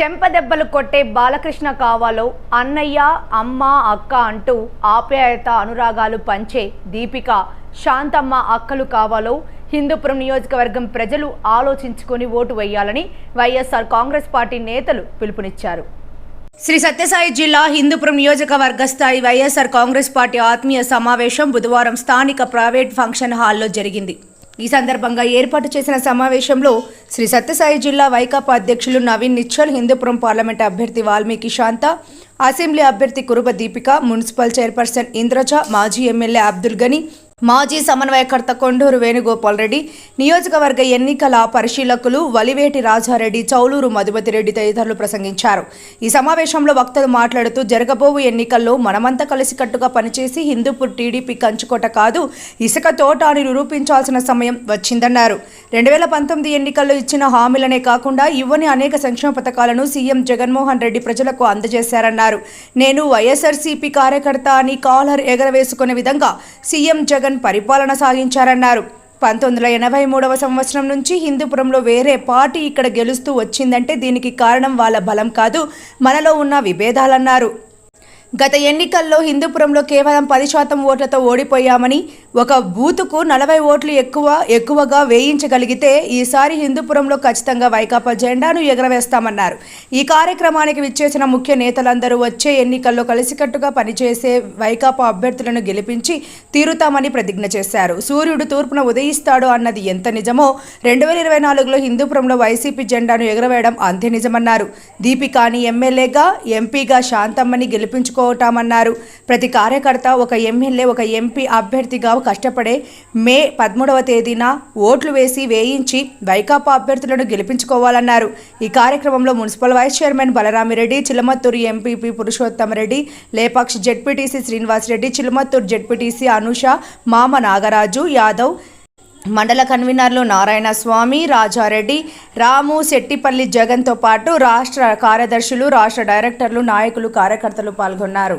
చెంపదెబ్బలు కొట్టే బాలకృష్ణ కావాలో అన్నయ్య అమ్మ అక్క అంటూ ఆప్యాయత అనురాగాలు పంచే దీపిక శాంతమ్మ అక్కలు కావాలో హిందూపురం నియోజకవర్గం ప్రజలు ఆలోచించుకొని ఓటు వేయాలని వైఎస్ఆర్ కాంగ్రెస్ పార్టీ నేతలు పిలుపునిచ్చారు. శ్రీ సత్యసాయి జిల్లా హిందూపురం నియోజకవర్గ స్థాయి వైఎస్ఆర్ కాంగ్రెస్ పార్టీ ఆత్మీయ సమావేశం బుధవారం స్థానిక ప్రైవేట్ ఫంక్షన్ హాల్లో జరిగింది. ఈ సందర్భంగా ఏర్పాటు చేసిన సమావేశంలో శ్రీ సత్యసాయి జిల్లా వైకాపా అధ్యక్షులు నవీన్ నిచ్చల్ హిందూపురం పార్లమెంట్ అభ్యర్థి వాల్మీకి శాంత అసెంబ్లీ అభ్యర్థి కురుబ దీపిక మున్సిపల్ చైర్పర్సన్ ఇంద్రజ మాజీ ఎమ్మెల్యే అబ్దుల్ గని మాజీ సమన్వయకర్త కొండూరు వేణుగోపాల్ రెడ్డి నియోజకవర్గ ఎన్నికల పరిశీలకులు వలివేటి రాజారెడ్డి చౌలూరు మధుమతి రెడ్డి తదితరులు ప్రసంగించారు. ఈ సమావేశంలో వక్తలు మాట్లాడుతూ జరగబోవు ఎన్నికల్లో మనమంతా కలిసికట్టుగా పనిచేసి హిందూపూర్ టీడీపీ కంచుకోట కాదు ఇసుక తోట అని నిరూపించాల్సిన సమయం వచ్చిందన్నారు. రెండు వేల పంతొమ్మిది ఎన్నికల్లో ఇచ్చిన హామీలనే కాకుండా ఇవ్వని అనేక సంక్షేమ పథకాలను సీఎం జగన్మోహన్ రెడ్డి ప్రజలకు అందజేశారన్నారు. నేను వైఎస్ఆర్సీపీ కార్యకర్త అని కాలర్ ఎగరవేసుకునే విధంగా సీఎం జగన్ పరిపాలన సాగించారన్నారు. పంతొమ్మిది వందల ఎనభై మూడవ సంవత్సరం నుంచి హిందూపురంలో వేరే పార్టీ ఇక్కడ గెలుస్తూ వచ్చిందంటే దీనికి కారణం వాళ్ళ బలం కాదు మనలో ఉన్న విభేదాలన్నారు. గత ఎన్నికల్లో హిందూపురంలో కేవలం పది శాతం ఓట్లతో ఓడిపోయామని ఒక బూతుకు నలభై ఓట్లు ఎక్కువ ఎక్కువగా వేయించగలిగితే ఈసారి హిందూపురంలో ఖచ్చితంగా వైకాపా జెండాను ఎగరవేస్తామన్నారు. ఈ కార్యక్రమానికి విచ్చేసిన ముఖ్య నేతలందరూ వచ్చే ఎన్నికల్లో కలిసికట్టుగా పనిచేసే వైకాపా అభ్యర్థులను గెలిపించి తీరుతామని ప్రతిజ్ఞ చేశారు. సూర్యుడు తూర్పున ఉదయిస్తాడు అన్నది ఎంత నిజమో రెండు వేల ఇరవై నాలుగులో హిందూపురంలో వైసీపీ జెండాను ఎగరవేయడం అంతే నిజమన్నారు. దీపికాని ఎమ్మెల్యేగా ఎంపీగా శాంతమ్మని గెలిపించుకోవటామన్నారు. ప్రతి కార్యకర్త ఒక ఎమ్మెల్యే ఒక ఎంపీ అభ్యర్థిగా కష్టపడే మే పదమూడవ తేదీన ఓట్లు వేసి వేయించి వైకాపా అభ్యర్థులను గెలిపించుకోవాలన్నారు. ఈ కార్యక్రమంలో municipal vice chairman Balaramireddy Chilamathur MPP Purushothamareddy Lepakshi ZPTC Srinivasareddy Chilamathur ZPTC Anusha మామ నాగరాజు యాదవ్ మండల కన్వీనర్లు నారాయణ స్వామి రాజారెడ్డి రాము శెట్టిపల్లి జగన్తో పాటు రాష్ట్ర కార్యదర్శులు రాష్ట్ర డైరెక్టర్లు నాయకులు కార్యకర్తలు పాల్గొన్నారు.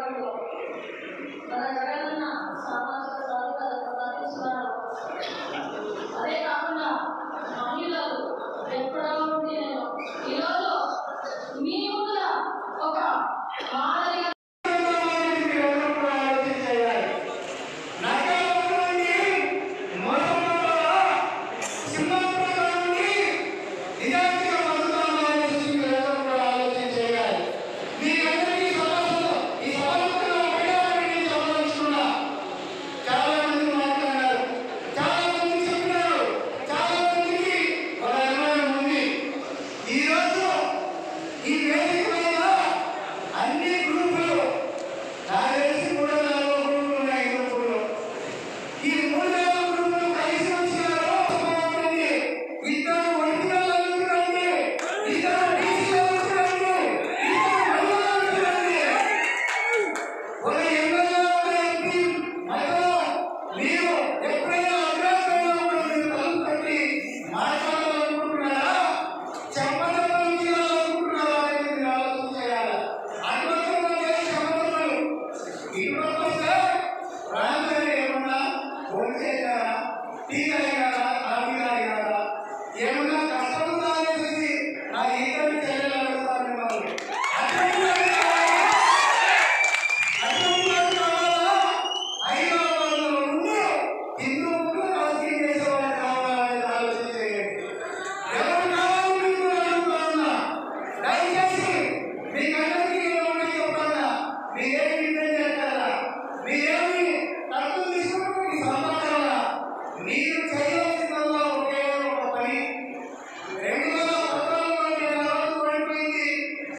తీగలేగా